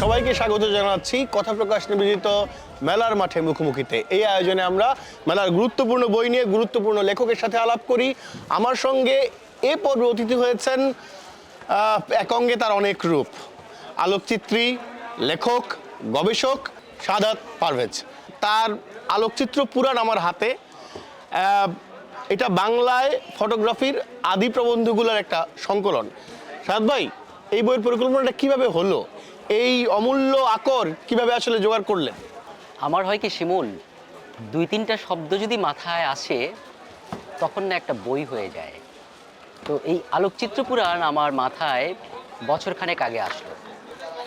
সবাইকে স্বাগত জানাচ্ছি। কথা প্রকাশ নিবেদিত মেলার মাঠে মুখোমুখিতে। এই আয়োজনে আমরা মেলার গুরুত্বপূর্ণ বই নিয়ে গুরুত্বপূর্ণ লেখকের সাথে আলাপ করি। আমার সঙ্গে এ পর্বে অতিথি হয়েছেন এক অঙ্গে তার অনেক রূপ। আলোকচিত্রী, লেখক গবেষক সাদাত পারভেজ। তার আলোকচিত্র পুরাণ আমার হাতে। এটা বাংলায় ফটোগ্রাফির আদি প্রবন্ধগুলোর একটা সংকলন। সাদ ভাই, এই বইয়ের পরিকল্পনাটা কীভাবে হলো? এই অমূল্য আকর কীভাবে আসলে জোগাড় করলেন? আমার হয় কি শিমুল, দুই তিনটা শব্দ যদি মাথায় আসে, তখন না একটা বই হয়ে যায়। তো এই আলোকচিত্র পুরাণ আমার মাথায় বছরখানেক আগে আসলো।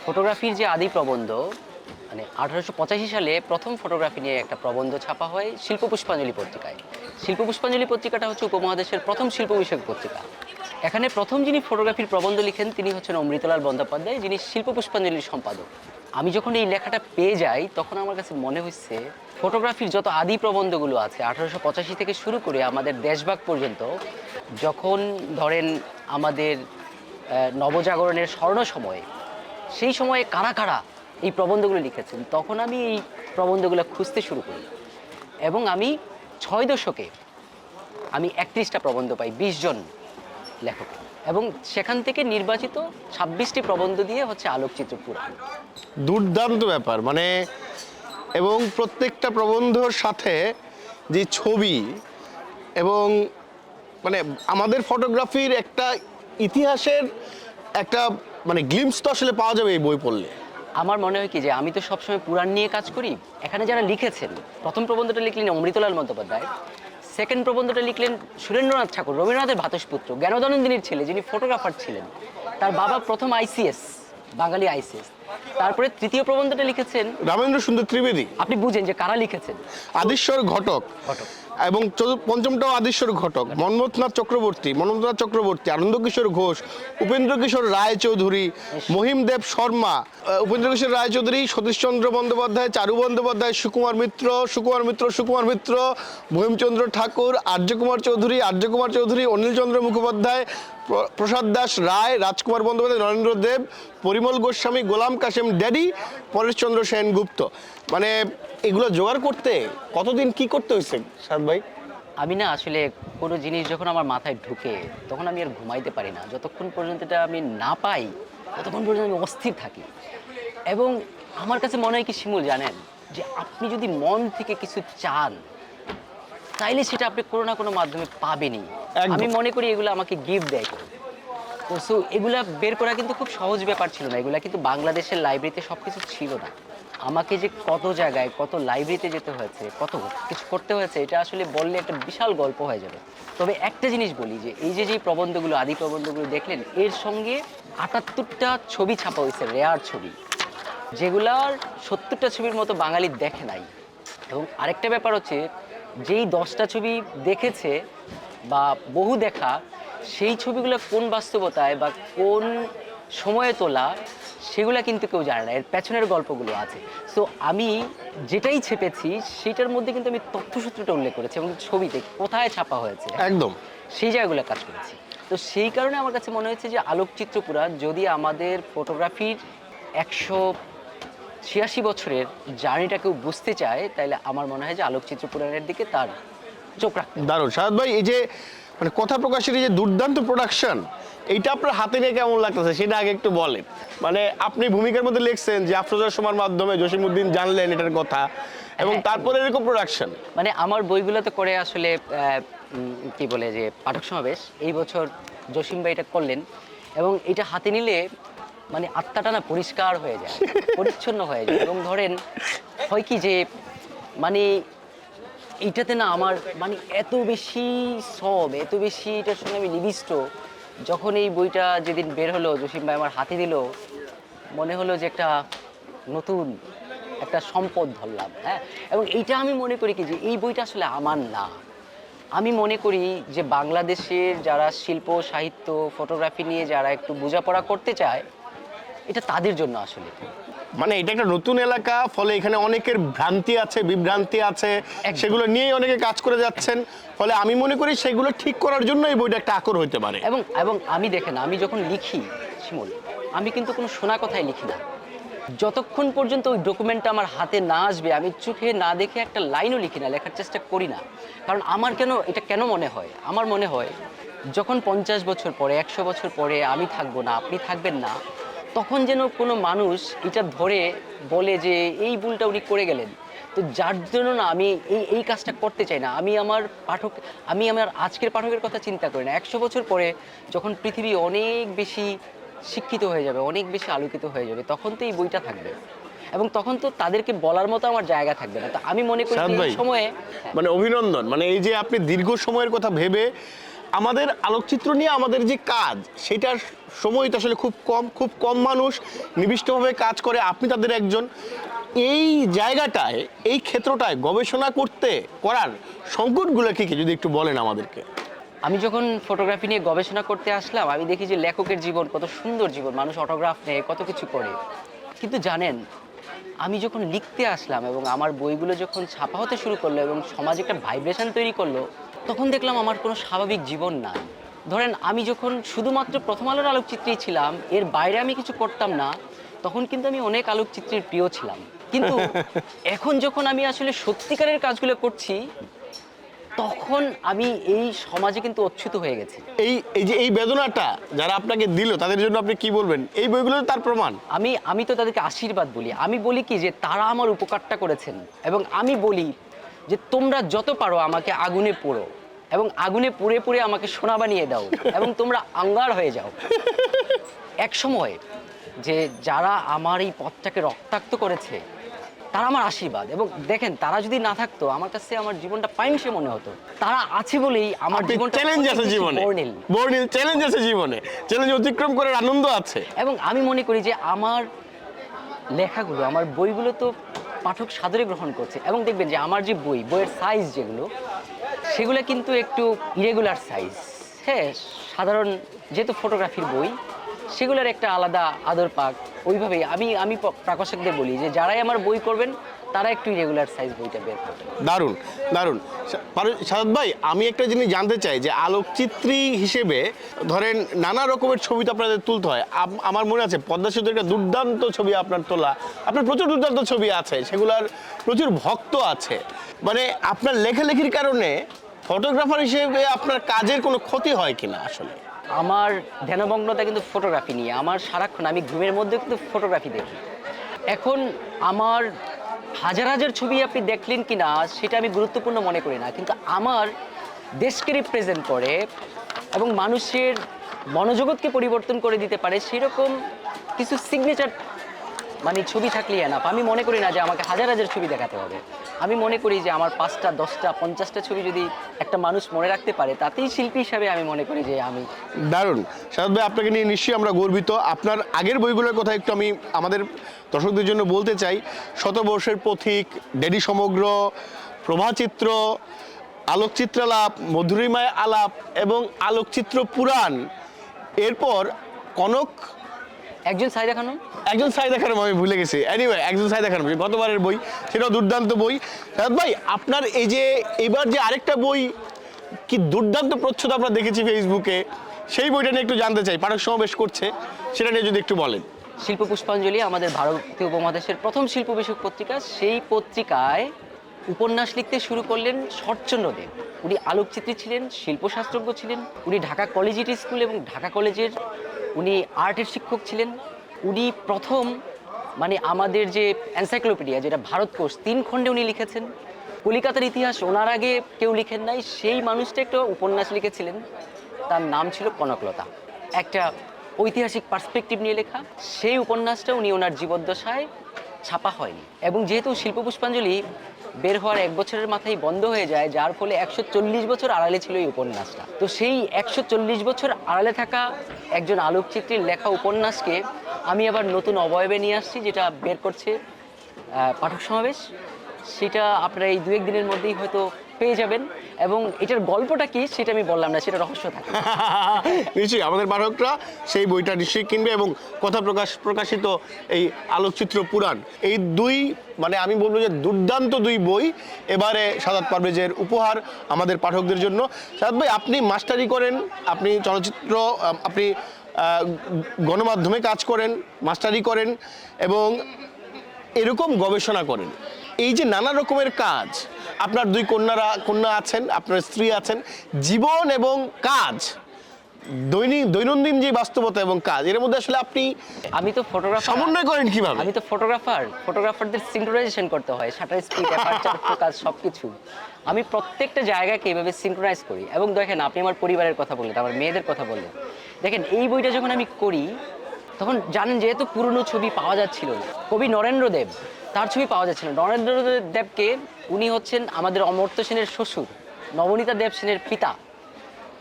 ফটোগ্রাফির যে আদি প্রবন্ধ মানে আঠারোশো পঁচাশি সালে প্রথম ফটোগ্রাফি নিয়ে একটা প্রবন্ধ ছাপা হয় শিল্প পুষ্পাঞ্জলি পত্রিকায়। শিল্প পুষ্পাঞ্জলি পত্রিকাটা হচ্ছে উপমহাদেশের প্রথম শিল্প বিষয়ক পত্রিকা। এখানে প্রথম যিনি ফটোগ্রাফির প্রবন্ধ লিখেন, তিনি হচ্ছেন অমৃতলাল বন্দ্যোপাধ্যায়, যিনি শিল্প পুষ্পাঞ্জলির সম্পাদক। আমি যখন এই লেখাটা পেয়ে যাই, তখন আমার কাছে মনে হচ্ছে ফটোগ্রাফির যত আদি প্রবন্ধগুলো আছে, আঠারোশো পঁচাশি থেকে শুরু করে আমাদের দেশভাগ পর্যন্ত, যখন ধরেন আমাদের নবজাগরণের স্বর্ণ সময়ে সেই সময়ে কারা কারা এই প্রবন্ধগুলো লিখেছেন, তখন আমি এই প্রবন্ধগুলো খুঁজতে শুরু করি। এবং আমি ছয় দশকে আমি একত্রিশটা প্রবন্ধ পাই, বিশ জন লেখক। এবং সেখান থেকে নির্বাচিত ছাব্বিশটি প্রবন্ধ দিয়ে হচ্ছে আলোকচিত্র পুরাণ দুর্দান্ত ব্যাপার মানে এবং প্রত্যেকটা প্রবন্ধর সাথে যে ছবি এবং মানে আমাদের ফটোগ্রাফির একটা ইতিহাসের একটা মানে গ্লিমস তো আসলে পাওয়া যাবে এই বই পড়লে। আমার মনে হয় কি যে আমি তো সবসময় পুরাণ নিয়ে কাজ করি এখানে যারা লিখেছেন প্রথম প্রবন্ধটা লিখলেন অমৃতলাল বন্দ্যোপাধ্যায় সেকেন্ড প্রবন্ধটা লিখলেন সুরেন্দ্রনাথ ঠাকুর রবীন্দ্রনাথের ভাতসপুত্র জ্ঞানদানন্দিনীর ছেলে যিনি ফটোগ্রাফার ছিলেন তার বাবা প্রথম আইসিএস বাঙালি আইসিএস তারপরে তৃতীয় প্রবন্ধটা লিখেছেন রামেন্দ্র সুন্দর ত্রিবেদী। আপনি বুঝেন যে কারা লিখেছেন? আদিশ্বর ঘটক। ঘটক। এবং পঞ্চমটাও আদিশ্বর ঘটক। মন্মথনাথ চক্রবর্তী মন্মথনাথ চক্রবর্তী আনন্দ কিশোর ঘোষ উপেন্দ্র কিশোর রায়চৌধুরী, মহিমদেব শর্মা উপেন্দ্র কিশোর রায়চৌধুরী, সতীশচন্দ্র বন্দ্যোপাধ্যায়, চারু বন্দ্যোপাধ্যায়, সুকুমার মিত্র সুকুমার মিত্র সুকুমার মিত্র মহিমচন্দ্র ঠাকুর, আর্যকুমার চৌধুরী আর্যকুমার চৌধুরী, অনিলচন্দ্র মুখোপাধ্যায় প্রসাদ দাস রায়, রাজকুমার বন্দ্যোপাধ্যায়, নরেন্দ্র দেব, পরিমল গোস্বামী, গোলাম কাশেম ড্যাডি পরেশচন্দ্র সেনগুপ্ত মানে এগুলো জোগাড় করতে কতদিন কি করতে হয়েছে, সাদ ভাই? আমি না আসলে কোনো জিনিস যখন আমার মাথায় ঢুকে, তখন আমি আর ঘুমাইতে পারি না। যতক্ষণ পর্যন্ত এটা আমি না পাই, ততক্ষণ পর্যন্ত আমি অস্থির থাকি। এবং আমার কাছে মনে হয় কি শিমুল জানেন, যে আপনি যদি মন থেকে কিছু চান তাইলে সেটা আপনি কোনো না কোনো মাধ্যমে পাবেনই। আমি মনে করি এগুলো আমাকে গিফট দেয় সো এগুলা বের করা কিন্তু খুব সহজ ব্যাপার ছিল না। এগুলা কিন্তু বাংলাদেশের লাইব্রেরিতে সব কিছু ছিল না। আমাকে যে কত জায়গায় কত লাইব্রেরিতে যেতে হয়েছে কত কিছু করতে হয়েছে এটা আসলে বললে একটা বিশাল গল্প হয়ে যাবে। তবে একটা জিনিস বলি যে এই যে যে প্রবন্ধগুলো আদি প্রবন্ধগুলো দেখলেন এর সঙ্গে আটাত্তরটা ছবি ছাপা হয়েছে রেয়ার ছবি। যেগুলার সত্তরটা ছবির মতো বাঙালি দেখে নাই। এবং আরেকটা ব্যাপার হচ্ছে যেই দশটা ছবি দেখেছে বা বহু দেখা সেই ছবিগুলো কোন বাস্তবতায় বা কোন সময়ে তোলা সেগুলো কিন্তু কেউ জানে না। এর পেছনের গল্পগুলো আছে। সো আমি যেটাই ছেপেছি সেটার মধ্যে কিন্তু আমি তথ্যসূত্রটা উল্লেখ করেছি এবং ছবিতে কোথায় ছাপা হয়েছে। একদম। সেই জায়গাগুলো কাজ করেছি। তো সেই কারণে আমার কাছে মনে হয়েছে যে আলোকচিত্র পুরাণ যদি আমাদের ফটোগ্রাফির একশো ছিয়াশি বছরের জার্নিটা কেউ বুঝতে চায় তাহলে আমার মনে হয় যে আলোকচিত্র পুরাণের দিকে তার চোখ রাখতে। দারুণ সাদ ভাই এই যে মানে কথা প্রকাশের এই যে দুর্দান্ত প্রোডাকশন এইটা আপনার হাতে নিয়ে কেমন লাগতেছে সেটা আগে একটু বলেন মানে আপনি ভূমিকার মধ্যে লিখছেন যে আফরোজার সময়ের মাধ্যমে জসিমউদ্দিন জানলেন এটার কথা এবং হ্যাঁ। তারপরে এরকম প্রোডাকশন মানে আমার বইগুলোতে করে আসলে কি বলে যে পাঠক সমাবেশ এই বছর জসিম ভাই এটা করলেন এবং এটা হাতে নিলে মানে আত্মাটা না পরিষ্কার হয়ে যায়, পরিচ্ছন্ন হয়ে যায়। এবং ধরেন হয় কি যে মানে এইটাতে না আমার মানে এত বেশি সব, এত বেশি এটার সঙ্গে আমি নিবিষ্ট। যখন এই বইটা যেদিন বের হলো, জসিম ভাই আমার হাতে দিল, মনে হলো যে একটা নতুন, একটা সম্পদ ধরলাম হ্যাঁ? এবং এইটা আমি মনে করি কি যে, এই বইটা আসলে আমার না। আমি মনে করি যে বাংলাদেশের যারা শিল্প, সাহিত্য, ফটোগ্রাফি নিয়ে যারা একটু বোঝাপড়া করতে চায় এটা তাদের জন্য আসলে। মানে এটা একটা নতুন এলাকা ফলে এখানে অনেকের ভ্রান্তি আছে বিভ্রান্তি আছে সেগুলো নিয়েই অনেকে কাজ করে যাচ্ছেন। ফলে আমি মনে করি সেগুলো ঠিক করার জন্য এই বইটা একটা আকর হতে পারে। এবং এবং আমি দেখেন আমি যখন লিখি শিমুল আমি কিন্তু কোনো শোনা কথাই লিখি না। যতক্ষণ পর্যন্ত ওই ডকুমেন্টটা আমার হাতে না আসবে আমি চোখে না দেখে একটা লাইনও লিখি না লেখার চেষ্টা করি না। কারণ আমার কেন এটা কেন মনে হয়? আমার মনে হয় যখন পঞ্চাশ বছর পরে একশো বছর পরে আমি থাকব না আপনি থাকবেন না তখন যেন কোনো মানুষ এটা ধরে বলে যে এই ভুলটা উনি করে গেলেন। তো যার জন্য না আমি এই এই কাজটা করতে চাই না। আমি আমার পাঠক আমি আমার আজকের পাঠকের কথা চিন্তা করি না। একশো বছর পরে যখন পৃথিবী অনেক বেশি শিক্ষিত হয়ে যাবে অনেক বেশি আলোকিত হয়ে যাবে তখন তো এই বইটা থাকবে। এবং তখন তো তাদেরকে বলার মতো আমার জায়গা থাকবে না। তো আমি মনে করি সময়ে মানে অভিনন্দন। মানে এই যে আপনি দীর্ঘ সময়ের কথা ভেবে আমাদের আলোকচিত্র নিয়ে আমাদের যে কাজ, সেটার সময় তো আসলে খুব কম খুব কম মানুষ নিবিষ্টভাবে কাজ করে। আপনি তাদের একজন। এই জায়গাটায়, এই ক্ষেত্রটায় গবেষণা করতে, করার সংকটগুলো কি যদি একটু বলেন আমাদেরকে। আমি যখন ফটোগ্রাফি নিয়ে গবেষণা করতে আসলাম, আমি দেখি যে লেখকের জীবন কত সুন্দর জীবন, মানুষ অটোগ্রাফ নেয়, কত কিছু করে। কিন্তু জানেন, আমি যখন লিখতে আসলাম এবং আমার বইগুলো যখন ছাপা হতে শুরু করল এবং সমাজে একটা ভাইব্রেশন তৈরি করল তখন দেখলাম আমার কোনো স্বাভাবিক জীবন নাই ধরেন আমি যখন শুধুমাত্র প্রথম আলোর আলোকচিত্রী ছিলাম এর বাইরে আমি কিছু করতাম না তখন কিন্তু আমি অনেক আলোকচিত্রের প্রিয় ছিলাম। কিন্তু এখন যখন আমি আসলে সত্যিকারের কাজগুলো করছি তখন আমি এই সমাজে কিন্তু অচ্যুত হয়ে গেছি। এই এই যে এই বেদনাটা যারা আপনাকে দিল তাদের জন্য আপনি কি বলবেন? এই বইগুলো তার প্রমাণ? আমি আমি তো তাদেরকে আশীর্বাদ বলি। আমি বলি কি যে তারা আমার উপকারটা করেছেন এবং আমি বলি যে তোমরা যত পারো আমাকে আগুনে পোড়ো। এবং আগুনে পুড়ে পুড়ে আমাকে সোনা বানিয়ে দাও এবং তোমরা আঙ্গার হয়ে যাও। এক সময় যে যারা আমার এই পথটাকে রক্তাক্ত করেছে তারা আমার আশীর্বাদ এবং দেখেন তারা যদি না থাকতো আমার কাছে আমার জীবনটা পাইংসে মনে হতো। তারা আছে বলেই আমার জীবনটা চ্যালেঞ্জ আছে জীবনে। বর্ণিল। বর্ণিল চ্যালেঞ্জ আছে জীবনে। চ্যালেঞ্জ অতিক্রম করার আনন্দ আছে। এবং আমি মনে করি যে আমার লেখাগুলো আমার বইগুলো তো পাঠক সাদরে গ্রহণ করছে। এবং দেখবেন যে আমার যে বই বইয়ের সাইজ যেগুলো সেগুলো কিন্তু একটু ইরেগুলার সাইজ হ্যাঁ সাধারণ যেহেতু ফটোগ্রাফির বই, সেগুলোর একটা আলাদা আদর পাক। ওইভাবেই আমি আমি প্রকাশকদের বলি যে যারাই আমার বই করবেন, তারা একটু ইরেগুলার সাইজ বইটা বের করবেন। দারুণ দারুণ। সারদ ভাই, আমি একটা জিনিস জানতে চাই যে আলোকচিত্রী হিসেবে ধরেন নানা রকমের ছবি তো আপনাদের তুলতে হয়। আম- আমার মনে আছে পদ্মা সেতুর একটা দুর্দান্ত ছবি আপনার তোলা। আপনার প্রচুর দুর্দান্ত ছবি আছে, সেগুলোর প্রচুর ভক্ত আছে। মানে আপনার লেখালেখির কারণে ফটোগ্রাফার হিসেবে আপনার কাজের কোনো ক্ষতি হয় কিনা আসলে? আমার ধ্যানভগ্নতা কিন্তু ফটোগ্রাফি নিয়ে। আমার সারাক্ষণ আমি ঘুমের মধ্যে কিন্তু ফটোগ্রাফি দেখি। এখন আমার হাজার হাজার ছবি আপনি দেখলেন কি না সেটা আমি গুরুত্বপূর্ণ মনে করি না। কিন্তু আমার দেশকে রিপ্রেজেন্ট করে এবং মানুষের মনোজগৎকে পরিবর্তন করে দিতে পারে, সেরকম কিছু সিগনেচার মানে ছবি থাকলে এনাফ আমি মনে করি না যে আমাকে হাজার হাজার ছবি দেখাতে হবে। আমি মনে করি যে আমার পাঁচটা, দশটা, পঞ্চাশটা ছবি যদি একটা মানুষ মনে রাখতে পারে, তাতেই শিল্পী হিসাবে আমি মনে করি যে আমি দারুণ। সারদ ভাই, আপনাকে নিয়ে নিশ্চয়ই আমরা গর্বিত। আপনার আগের বইগুলোর কথা একটু আমি আমাদের দর্শকদের জন্য বলতে চাই। শতবর্ষের পথিক ডেডি সমগ্র, প্রভাচিত্র, আলোকচিত্রালাপ, মধুরিমায় আলাপ এবং আলোকচিত্র পুরাণ। এরপর কনক একজন সাইদা খানম একজন সাইদা খানম আমি ভুলে গেছি। এনিওয়ে একজন সাইদা খানম গতবারের বই সেটাও দুর্দান্ত বই। সারদ ভাই আপনার এই যে এবার যে আরেকটা বই কি দুর্দান্ত প্রচ্ছদ আমরা দেখেছি ফেসবুকে সেই বইটা নিয়ে একটু জানতে চাই। পাঠক সমাবেশ করছে সেটা নিয়ে যদি একটু বলেন। শিল্প পুষ্পাঞ্জলি আমাদের ভারতীয় উপমহাদেশের প্রথম শিল্প বিষয়ক পত্রিকা। সেই পত্রিকায় উপন্যাস লিখতে শুরু করলেন শরৎচন্দ্র দেব। উনি আলোকচিত্রী ছিলেন শিল্পশাস্ত্রজ্ঞ ছিলেন উনি ঢাকা কলেজিয়েট স্কুল এবং ঢাকা কলেজের উনি আর্টের শিক্ষক ছিলেন। উনি প্রথম মানে আমাদের যে এনসাইক্লোপিডিয়া যেটা ভারতকোষ তিন খণ্ডে উনি লিখেছেন। কলিকাতার ইতিহাস ওনার আগে কেউ লিখেন নাই, সেই মানুষটা একটা উপন্যাস লিখেছিলেন। তার নাম ছিল কনকলতা। একটা ঐতিহাসিক পার্সপেক্টিভ নিয়ে লেখা। সেই উপন্যাসটা উনি ওনার জীবদ্দশায় ছাপা হয়নি। এবং যেহেতু শিল্প পুষ্পাঞ্জলি বের হওয়ার এক বছরের মাথায় বন্ধ হয়ে যায়, যার ফলে একশো চল্লিশ বছর আড়ালে ছিল এই উপন্যাসটা। তো সেই একশো চল্লিশ বছর আড়ালে থাকা একজন আলোকচিত্রীর লেখা উপন্যাসকে আমি আবার নতুন অবয়বে নিয়ে আসছি, যেটা বের করছে পাঠক সমাবেশ। সেটা আপনারা এই দু এক দিনের মধ্যেই হয়তো পেয়ে যাবেন এবং এটার গল্পটা কি সেটা আমি বললাম না, সেটা রহস্য থাকে। নিশ্চয়ই, আমাদের পাঠকরা সেই বইটা নিশ্চয়ই কিনবে এবং কথা প্রকাশ, প্রকাশিত এই আলোকচিত্র পুরাণ। এই দুই মানে আমি বলব যে দুর্দান্ত দুই বই এবারে সাদাত পারভেজের উপহার আমাদের পাঠকদের জন্য। সাদাত ভাই, আপনি মাস্টারি করেন, আপনি চলচ্চিত্র আপনি গণমাধ্যমে কাজ করেন, মাস্টারি করেন এবং এরকম গবেষণা করেন। এই যে নানা রকমের কাজ আপনার দুই কন্যারা কন্যা আছেন আপনার স্ত্রী আছেন জীবন এবং কাজ দৈনিক দৈনন্দিন যে বাস্তবতা এবং কাজ এর মধ্যে আসলে আপনি আমি তো ফটোগ্রাফার সমন্বয় করেন কীভাবে? আমি তো ফটোগ্রাফার ফটোগ্রাফারদের সিঙ্ক্রোনাইজেশন করতে হয় শাটার স্পিড অ্যাপারচার ফোকাস সব কিছু আমি প্রত্যেকটা জায়গাকে এভাবে সিঙ্ক্রোনাইজ করি। এবং দেখেন আপনি আমার পরিবারের কথা বললেন আমার মেয়েদের কথা বললেন। দেখেন এই বইটা যখন আমি করি তখন জানেন যেহেতু পুরনো ছবি পাওয়া যাচ্ছিল না। কবি নরেন্দ্র দেব তার ছবি পাওয়া যাচ্ছিল না। নরেন্দ্র দেবকে উনি হচ্ছেন আমাদের অমর্ত্য সেনের শ্বশুর নবনীতা দেব সেনের পিতা।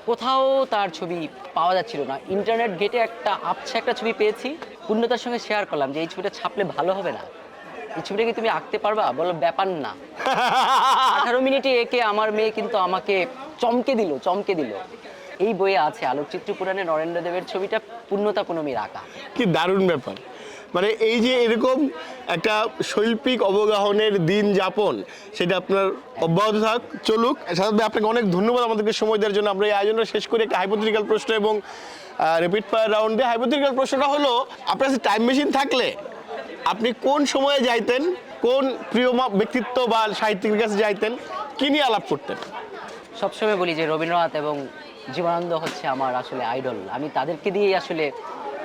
কোথাও তার ছবি পাওয়া যাচ্ছিল না। ইন্টারনেট ঘেটে একটা আবছা একটা ছবি পেয়েছি। পূর্ণতার সঙ্গে শেয়ার করলাম যে এই ছবিটা ছাপলে ভালো হবে না। এই ছবিটা কি তুমি আঁকতে পারবা? বলো ব্যাপার না। আঠারো মিনিটে একে আমার মেয়ে কিন্তু আমাকে চমকে দিল চমকে দিল। এই বইয়ে আছে আলোকচিত্র পুরাণে নরেন্দ্র দেবের ছবিটা পূর্ণতা পুনমির আঁকা। কি দারুণ ব্যাপার। মানে এই যে এরকম একটা শৈল্পিক অবগাহনের দিন যাপন, সেটা আপনার অব্যাহত থাক, চলুক। সাথে আপনাকে অনেক ধন্যবাদ আমাদেরকে সময় দেওয়ার জন্য। আমরা এই আয়োজনটা শেষ করে একটা হাইপোথেটিক্যাল প্রশ্ন এবং রিপিট ফায়ার রাউন্ডে হাইপোথেটিক্যাল প্রশ্নটা হলো, আপনার কাছে টাইম মেশিন থাকলে আপনি কোন সময়ে যাইতেন, কোন প্রিয় ব্যক্তিত্ব বা সাহিত্যিকের কাছে যাইতেন, কি নিয়ে আলাপ করতেন? সবসময় বলি যে রবীন্দ্রনাথ এবং জীবনানন্দ হচ্ছে আমার আসলে আইডল আমি তাদেরকে দিয়েই আসলে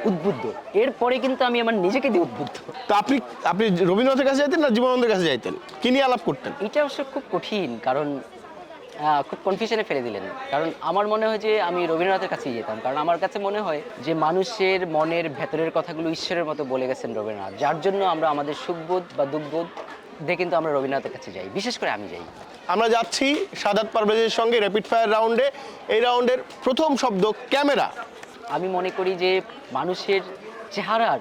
উদ্বুদ্ধ। এরপরে কিন্তু আমি আমার নিজেকে দিয়ে উদ্বুদ্ধ। তো আপনি আপনি রবীন্দ্রনাথের কাছে যাইতেন না জীবনানন্দের কাছে যাইতেন? কি নিয়ে আলাপ করতেন? এটা অবশ্য খুব কঠিন কারণ খুব কনফিউশনে ফেলে দিলেন। কারণ আমার মনে হয় যে আমি রবীন্দ্রনাথের কাছেই যেতাম। কারণ আমার কাছে মনে হয় যে মানুষের মনের ভেতরের কথাগুলো ঈশ্বরের মতো বলে গেছেন রবীন্দ্রনাথ। যার জন্য আমরা আমাদের সুখবোধ বা দুঃখবোধ দিয়ে কিন্তু আমরা রবীন্দ্রনাথের কাছে যাই। বিশেষ করে আমি যাই। আমরা যাচ্ছি সাদাত পারভেজের সঙ্গে র্যাপিড ফায়ার রাউন্ডে এই রাউন্ডের প্রথম শব্দ ক্যামেরা। আমি মনে করি যে মানুষের চেহারার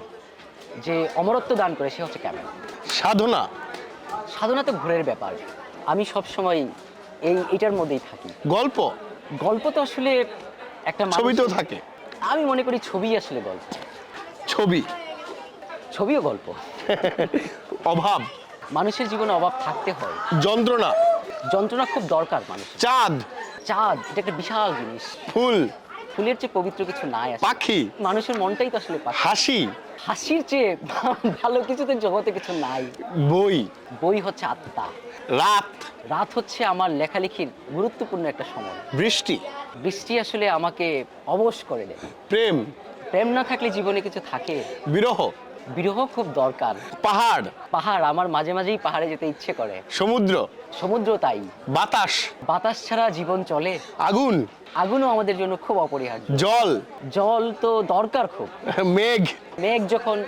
যে অমরত্ব দান করে সে হচ্ছে ক্যামেরা। সাধনা। সাধনা তো ঘোরের ব্যাপার। আমি সব সময় এই এটার মধ্যেই থাকি। গল্প? গল্প তো আসলে একটা মানুষ- ছবিতেও থাকে। আমি মনে করি ছবি আসলে গল্প। ছবি? ছবিও গল্প। অভাব। মানুষের জীবনে অভাব থাকতে হয়। যন্ত্রণা। যন্ত্রণা খুব দরকার মানুষের। চাঁদ। চাঁদ এটা একটা বিশাল জিনিস। ফুল। ফুলের চেয়ে পবিত্র কিছু নাই। পাখি? মানুষের মনটাই তো আসলে পাখি। হাসি? হাসির চেয়ে ভালো কিছু তো জগতে কিছু নাই। বই? বই হচ্ছে আত্মা। রাত? রাত হচ্ছে আমার লেখালেখির গুরুত্বপূর্ণ একটা সময়। বৃষ্টি? বৃষ্টি আসলে আমাকে অবশ করে দেয়। প্রেম? প্রেম না থাকলে জীবনে কিছু থাকে? বিরহ? বিরহ খুব দরকার। পাহাড়। পাহাড় আমার মাঝে মাঝেই পাহাড়ে যেতে ইচ্ছে করে। সমুদ্র। সমুদ্র তাই। বাতাস। বাতাস ছাড়া জীবন চলে। আগুন। আগুনও আমাদের জন্য খুব অপরিহার্য। জল। জল তো দরকার খুব। মেঘ। মেঘ যখন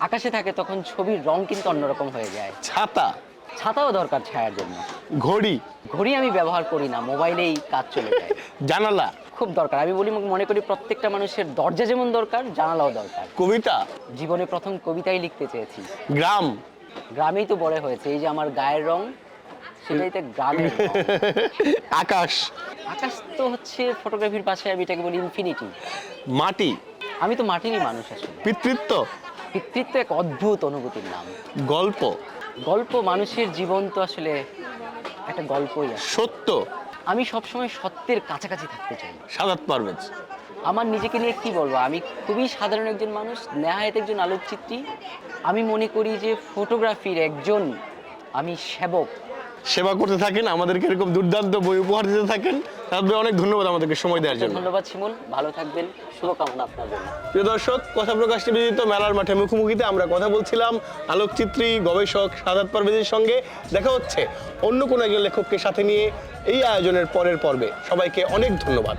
আকাশে থাকে তখন ছবির রং কিন্তু অন্যরকম হয়ে যায়। ছাতা। ছাতাও দরকার ছায়ার জন্য। ঘড়ি। ঘড়ি আমি ব্যবহার করি না মোবাইলেই কাজ চলে যায়। জানালা। খুব দরকার। আমি বলি মনে করি প্রত্যেকটা মানুষের দরজা যেমন দরকার জানালাও দরকার। কবিতা? জীবনে প্রথম কবিতাই লিখতে চেয়েছি। গ্রাম? গ্রামেই তো বড় হয়েছে। এই যে আমার গায়ের রং সেটাই তো গ্রামের আকাশ? আকাশ তো হচ্ছে ফটোগ্রাফির পাশে আমি এটাকে বলি ইনফিনিটি মাটি? আমি তো মাটিরই মানুষ আসলে। পিতৃত্ব? পিতৃত্ব এক অদ্ভুত অনুভূতির নাম। গল্প? গল্প মানুষের জীবন তো আসলে একটা গল্পই সত্য? আমি সবসময় সত্যের কাছাকাছি থাকতে চাই। সাদাত পারভেজ। আমার নিজেকে নিয়ে কি বলব? আমি খুবই সাধারণ একজন মানুষ নেহায়ত একজন আলোকচিত্রী। আমি মনে করি যে ফটোগ্রাফির একজন আমি সেবক। সেবা করতে থাকেন আমাদেরকে এরকম দুর্দান্ত বই উপহার দিতে থাকেন। তাদের অনেক ধন্যবাদ আমাদেরকে সময় দেওয়ার জন্য। ধন্যবাদ শিমুল ভালো থাকবেন শুভকামনা আপনার জন্য। প্রিয় দর্শক কথা প্রকাশ নিবেদিত মেলার মাঠে মুখোমুখিতে আমরা কথা বলছিলাম আলোকচিত্রী গবেষক সাদাত পারভেজের সঙ্গে। দেখা হচ্ছে অন্য কোনো একজন লেখককে সাথে নিয়ে এই আয়োজনের পরের পর্বে। সবাইকে অনেক ধন্যবাদ।